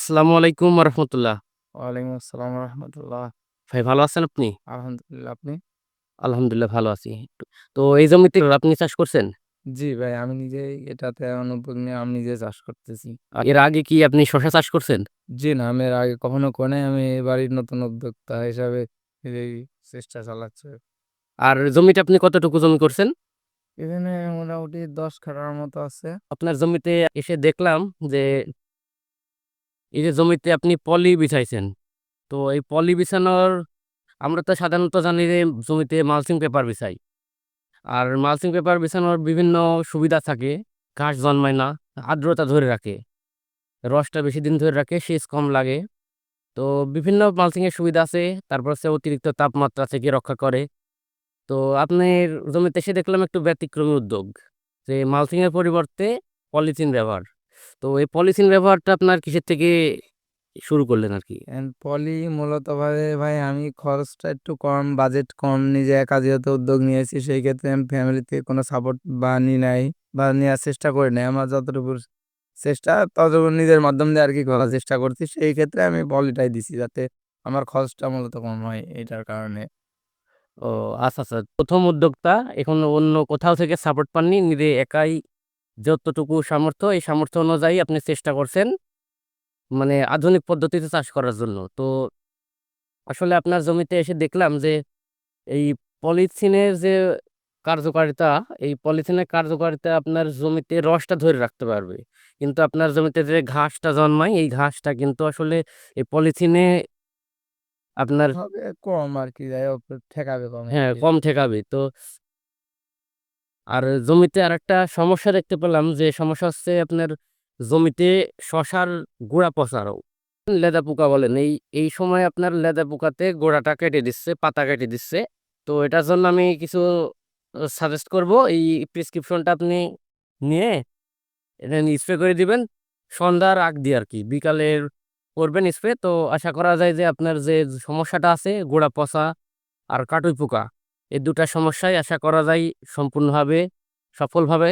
আসসালামু আলাইকুম রহমতুল্লাহ ওয়ালাইকুম আসসালাম রহমতুল্লাহ ভাই ভালো আছেন আপনি? আলহামদুলিল্লাহ আপনি? আলহামদুলিল্লাহ ভালো আছি। তো এই জমিতে আপনি চাষ করছেন? জি ভাই আমি নিজেই এটাতে অনুদ্যোগ নিয়ে আমি নিজে চাষ করতেছি। এর আগে কি আপনি শশা চাষ করছেন? জি না আমি এর আগে কখনো করে নাই আমি বাড়ির নতুন উদ্যোক্তা হিসাবে এই চেষ্টা চালাচ্ছে। আর জমিটা আপনি কতটুকু জমি করছেন? এখানে মোটামুটি দশ কাঠার মতো আছে। আপনার জমিতে এসে দেখলাম যে এই যে জমিতে আপনি পলি বিছাইছেন, তো এই পলি বিছানোর আমরা তো সাধারণত জানি যে জমিতে মালচিং পেপার বিছাই। আর মালচিং পেপার বিছানোর বিভিন্ন সুবিধা থাকে, ঘাস জন্মায় না, আর্দ্রতা ধরে রাখে, রসটা বেশি দিন ধরে রাখে, সেচ কম লাগে। তো বিভিন্ন মালচিংয়ের সুবিধা আছে, তারপর হচ্ছে অতিরিক্ত তাপমাত্রা থেকে রক্ষা করে। তো আপনার জমিতে এসে দেখলাম একটু ব্যতিক্রমী উদ্যোগ, যে মালচিংয়ের পরিবর্তে পলিথিন ব্যবহার। তো এই পলিথিন ব্যবহারটা আপনার কিসের থেকে শুরু করলেন আর কি? পলি মূলত ভাবে ভাই আমি খরচটা একটু কম বাজেট কম নিজে একা যেহেতু উদ্যোগ নিয়েছি সেই ক্ষেত্রে আমি ফ্যামিলি থেকে কোনো সাপোর্ট বা নি নাই বা নেওয়ার চেষ্টা করি নাই। আমার যতটুকু চেষ্টা ততটুকু নিজের মাধ্যম দিয়ে আর কি করার চেষ্টা করছি। সেই ক্ষেত্রে আমি পলিটাই দিছি যাতে আমার খরচটা মূলত কম হয় এটার কারণে। ও আচ্ছা আচ্ছা। প্রথম উদ্যোক্তা এখন অন্য কোথাও থেকে সাপোর্ট পাননি নিজে একাই যতটুকু সামর্থ্য এই সামর্থ্য অনুযায়ী আপনি চেষ্টা করছেন মানে আধুনিক পদ্ধতিতে চাষ করার জন্য। তো আসলে আপনার জমিতে এসে দেখলাম যে এই পলিথিনের যে কার্যকারিতা এই পলিথিনের কার্যকারিতা আপনার জমিতে রসটা ধরে রাখতে পারবে। কিন্তু আপনার জমিতে যে ঘাসটা জন্মায় এই ঘাসটা কিন্তু আসলে এই পলিথিনে আপনার কম আর কি ঠেকাবে কম হ্যাঁ কম ঠেকাবে। তো আর জমিতে আর একটা সমস্যা দেখতে পেলাম যে সমস্যা হচ্ছে আপনার জমিতে শশার গোড়া পচারও লেদা পোকা বলেন, এই এই সময় আপনার লেদা পোকাতে গোড়াটা কেটে দিচ্ছে, পাতা কেটে দিচ্ছে। তো এটার জন্য আমি কিছু সাজেস্ট করব, এই প্রেসক্রিপশনটা আপনি নিয়ে এটা স্প্রে করে দিবেন। সন্ধ্যার আগ দিয়ে আর কি বিকালের করবেন স্প্রে তো আশা করা যায় যে আপনার যে সমস্যাটা আছে, গোড়া পচা আর কাটুই পোকা এই দুটা সমস্যায় আশা করা যায় সম্পূর্ণভাবে সফলভাবে